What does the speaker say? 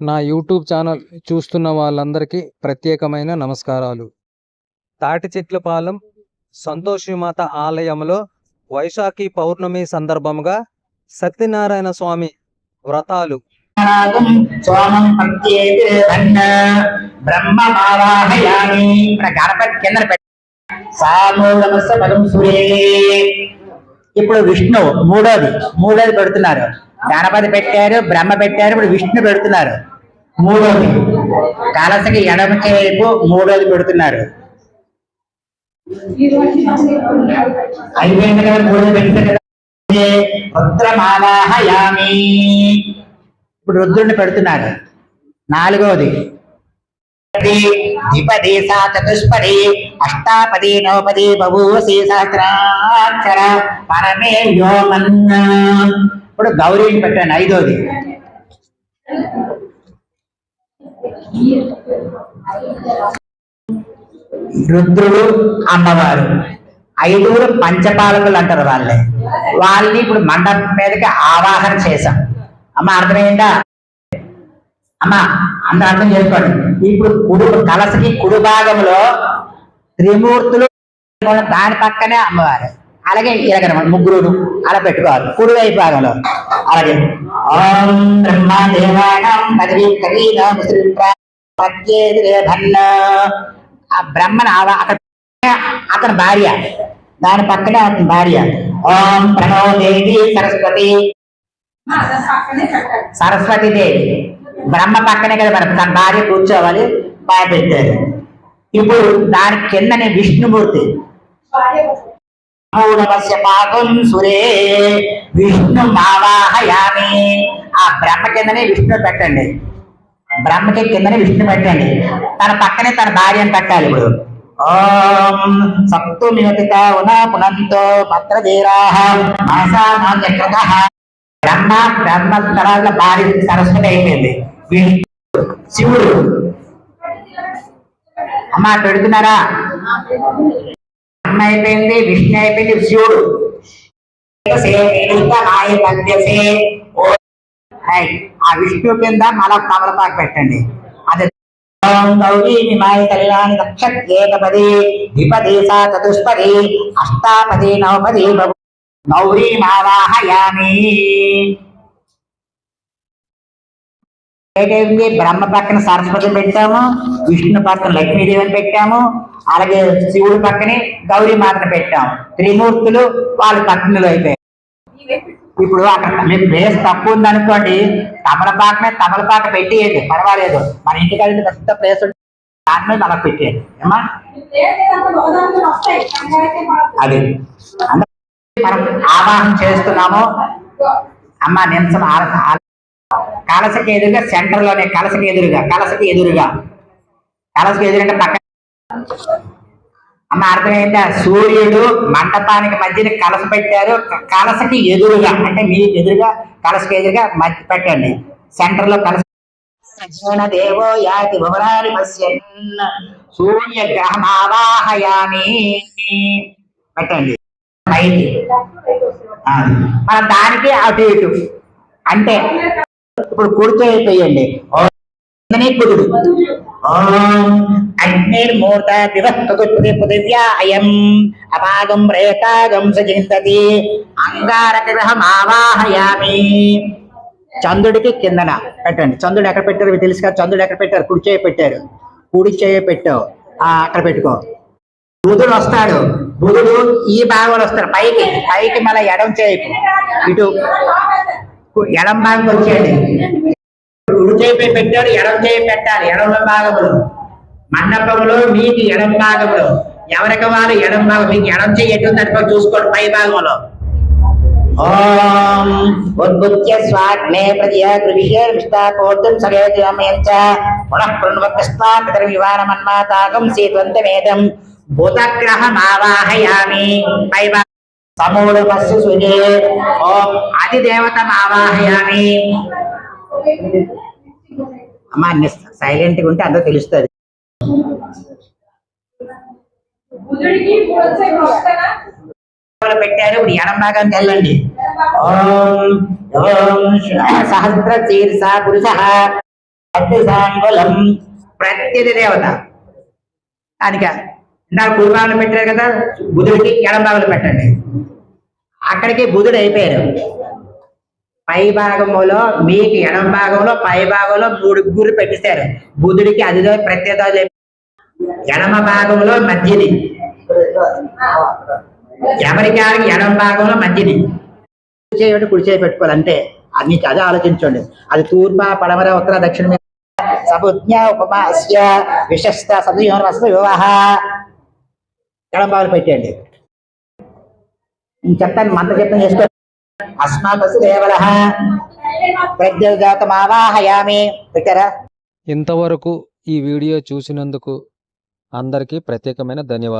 నా YouTube channel చూస్తున్న వాళ్ళందరికీ ప్రత్యేకమైన నమస్కారాలు. తాటి చెట్లపాలెం సంతోషిమాత ఆలయంలో వైశాఖి పౌర్ణమి సందర్భంగా సత్యనారాయణ స్వామి వ్రతాలు. నాగం ఇప్పుడు విష్ణు మూడోది మూడోది పెడుతున్నారు. గణపతి పెట్టారు బ్రహ్మ పెట్టారు ఇప్పుడు విష్ణు పెడుతున్నారు. మూడోది కలసకి ఎడమ చేపు మూడోది పెడుతున్నారు. అయిపోయింది కదా మూడోది కదా. రుద్రమావాహయామి ఇప్పుడు రుద్రుడిని పెడుతున్నారు. నాలుగవది ద్విపదే సా చతుష్పది అష్టాపది నవపది బభూవసి సహస్రాక్షర పరమే యోమన్న ఇప్పుడు గౌరీని పెట్టాను ఐదోది. రుద్రుడు అమ్మవారు. ఐదుగురు పంచపాలకులు అంటారు వాళ్ళే. వాళ్ళని ఇప్పుడు మండపం మీదకి ఆవాహన చేశాం. అమ్మ అర్థమైందా? అమ్మ అందరూ అర్థం చేసుకోండి. ఇప్పుడు కుడి కలసకి కుడి భాగంలో త్రిమూర్తులు దాని పక్కనే అమ్మవారు. అలాగే ఇలాగనమాట ముగ్గురు అలా పెట్టుకోవాలి. కుడి వైపు భాగంలో. అలాగే ఓం పదవి కవీనం ఆ బ్రహ్మను అక్కడ అతని భార్య. దాని పక్కనే అతని భార్య. ఓం ప్రణో దేవి సరస్వతి. సరస్వతి దేవి. బ్రహ్మ పక్కనే కదా మన తన భార్య కూర్చోవాలి బాగా పెట్టారు. ఇప్పుడు దాని కిందనే విష్ణుమూర్తి. మూడవస్య పాకం సురే విష్ణు మావాహయామి. ఆ బ్రహ్మ కిందనే విష్ణు పెట్టండి. బ్రహ్మకి కిందనే విష్ణు పెట్టండి. తన పక్కనే తన భార్యను పెట్టాలి ఇప్పుడు. ఓం సప్తు నియతిత ఉనా పునంతో బ్రహ్మ బ్రహ్మ తర్వాత భార్య సరస్వతి అయిపోయింది. శివుడు అమ్మ పెడుతున్నారా అమ్మ అయిపోయింది విష్ణు అయిపోయింది శివుడు. ఆ విష్ణు కింద మళ్ళా తమలపాకు పెట్టండి. అది గౌరీ నిమాయ కళ్యాణి నక్షత్రేకపది ద్విపది సా చతుష్పది అష్టాపది నవపది నౌరీ గౌరీ మావాహయామి. ఏంటండి బ్రహ్మ పక్కన సరస్వతి పెట్టాము. విష్ణు పక్కన లక్ష్మీదేవిని పెట్టాము. అలాగే శివుడు పక్కనే గౌరీ మాతను పెట్టాము. త్రిమూర్తులు వాళ్ళ పక్కనలు అయిపోయాయి ఇప్పుడు అక్కడ మీకు ప్లేస్ తక్కువ ఉంది అనుకోండి. తమలపాకనే తమలపాక పెట్టేయండి. పర్వాలేదు. మన ఇంటికి వెళ్ళి పెద్ద ప్లేస్ ఉంటుంది దాని మీద అలా పెట్టేయండి. ఏమా అది. మనం ఆవాహన చేస్తున్నాము. అమ్మ నిమిషం ఆర- కలసకి ఎదురుగా సెంటర్లోనే కలసకి ఎదురుగా కలసకి ఎదురుగా. కలసకి ఎదురుగా పక్క అమ్మ అర్థమైందా? సూర్యుడు మంటపానికి మధ్యన కలస పెట్టారు. కలసకి ఎదురుగా అంటే మీకు ఎదురుగా కలసకి ఎదురుగా మధ్య పెట్టండి. సెంటర్లో కలస దేవో యాతి భవనాన్ని పశ్యన్ సూర్య గ్రహమావాహయామి పెట్టండి. పైకి. మన దానికి అటు ఇటు. అంటే ఇప్పుడు కుడితో అయిపోయండి. కుదుడు ఓం అగ్నిర్మూర్త దివత్తుదే పృథివ్యా అయం అపాగం ప్రేతాగం సజింతతి. అంగారక గ్రహం ఆవాహయామి చంద్రుడికి కిందన పెట్టండి. చంద్రుడు ఎక్కడ పెట్టారు? తెలుసు కదా చంద్రుడు ఎక్కడ పెట్టారు? కుడి పెట్టారు కుడి చేయి పెట్టావు. ఆ అక్కడ పెట్టుకో. బుధుడు వస్తాడు. బుధుడు ఈ భాగంలో వస్తాడు. పైకి పైకి మళ్ళీ ఎడం చేయకు. ఇటు. ఎడం భాగం వచ్చేయండి. కుడి పెట్టాడు ఎడం చేయి పెట్టాలి. ఎడమ భాగంలో. మండపంలో మీకు ఎడం భాగంలో. ఎవరికి వారు ఎడం భాగం? మీకు ఎడం చేయి ఎటు తట్టుకో చూసుకోండి పై భాగంలో. ఓం ఉద్భుత్య స్వాగ్నే ప్రతియ గృహ్య విష్టాపోర్ధం సగేజమయంచ పునః కృణ్వకృష్ణా పితర వివానమన్మాతాగం సీత్వంతమేదం. భూతగ్రహమావాహయామి. పై భాగం సమూఢమస్సు సుజే ఓం అధిదేవతమావాహయామి అమ్మా సైలెంట్గా ఉంటే అందరూ తెలుస్తుంది. పెట్టారు ఇప్పుడు ఎడం భాగానికి వెళ్ళండి ఓం ఓం సహస్ర శీర్ష పురుష సాంగులం ప్రత్యతి దేవత. కనుక నాకు కుడి భాగంలో పెట్టారు కదా బుధుడికి ఎడం భాగంలో పెట్టండి. అక్కడికి బుధుడు అయిపోయారు పై భాగంలో మీకు ఎడం భాగంలో పై భాగంలో మూడు గురు పెట్టిస్తారు బుధుడికి అది ప్రత్యేక ఎడమ భాగంలో మధ్యది. ఎవరికి ఎడమ భాగంలో మధ్యది? కుడి చేయి కుడి చేయి పెట్టుకోవాలంటే అది మీకు అదే ఆలోచించండి. అది తూర్ప పడమర ఉత్తర దక్షిణ సముజ్ఞ ఉపమాస్య విశస్త సదయోనవస్త వివాహ. ఎడం భాగంలో పెట్టండి నేను చెప్తాను మంత్ర చెప్తాను చేసుకో. అస్మాకసు దేవల ప్రజ్ఞాతమావాహయామి పెట్టారా? ఇంతవరకు ఈ వీడియో చూసినందుకు అందరికీ ప్రత్యేకమైన ధన్యవాదాలు.